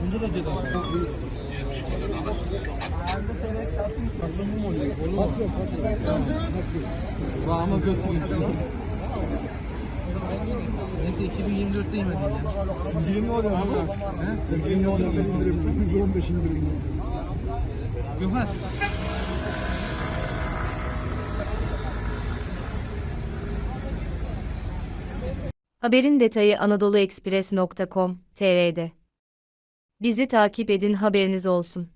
Bunda da ceza var. Patron mu oluyor? Patron, patron. Ama götürüyor. Neyse 2024'te yemedim ya. 20 oluyor He? 20 oluyor. 15 indirim. Haberin detayı anadoluekspres.com.tr'de. Bizi takip edin haberiniz olsun.